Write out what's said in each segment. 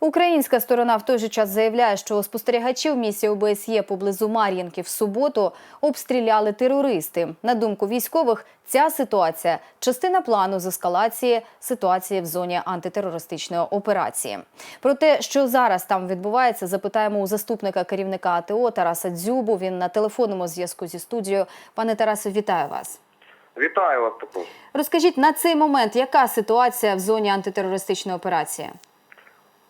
Українська сторона в той же час заявляє, що спостерігачів місії ОБСЄ поблизу Мар'їнки в суботу обстріляли терористи. На думку військових, ця ситуація частина плану з ескалації ситуації в зоні антитерористичної операції. Про те, що зараз там відбувається, запитаємо у заступника керівника АТО Тараса Дзюбу. Він на телефонному зв'язку зі студією. Пане Тарасе, вітаю вас. Вітаю вас також. Розкажіть на цей момент, яка ситуація в зоні антитерористичної операції?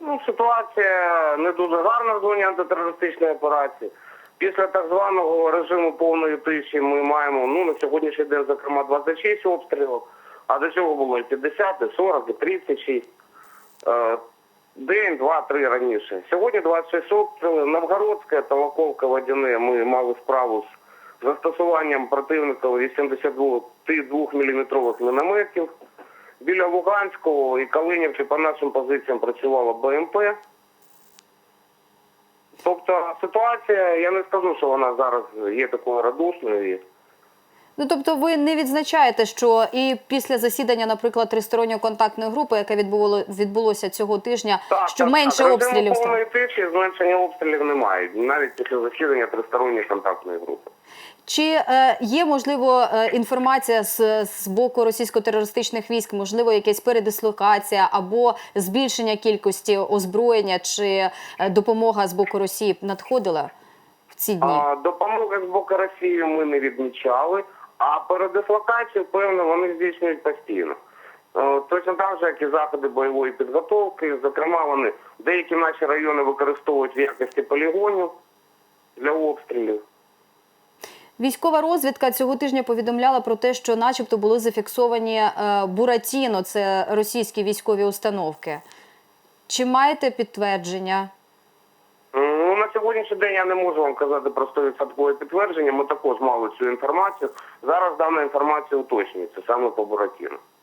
Ну, ситуація не дуже гарна в зоні антитерористичної операції. Після так званого режиму повної тиші ми маємо ну на сьогоднішній день, зокрема, 26 обстрілів, а до цього було і 50, і 40, і 36. Е, День, два, три раніше. Сьогодні 26 обстрілів. Новгородське та Лаковка Водяне ми мали справу з застосуванням противника 82 мм мінометів. Біля Луганського і Калинівки по нашим позиціям працювала БМП. Тобто ситуація, я не скажу, що вона зараз є такою радушною. Ну тобто, ви не відзначаєте, що і після засідання, наприклад, тристоронньої контактної групи, яке відбуло відбулося цього тижня, що менше так, обстрілів стало? повної тиші зменшення обстрілів немає, навіть після засідання тристоронньої контактної групи. Чи е, є можливо е, інформація з, з боку російсько-терористичних військ, можливо, якась передислокація або збільшення кількості озброєння чи е, допомога з боку Росії надходила в ці дні? А, допомоги з боку Росії ми не відмічали, а передислокацію, певно, вони здійснюють постійно. Е, Точно так же, як і заходи бойової підготовки. Зокрема, вони деякі наші райони використовують в якості полігонів для обстрілів. Військова розвідка цього тижня повідомляла про те, що, начебто, були зафіксовані е, Буратіно, це російські військові установки. Чи маєте підтвердження? Сьогоднішній день я не можу вам казати про 100% підтвердження. Ми також мали цю інформацію. Зараз дана інформація уточнюється саме по Буратіну.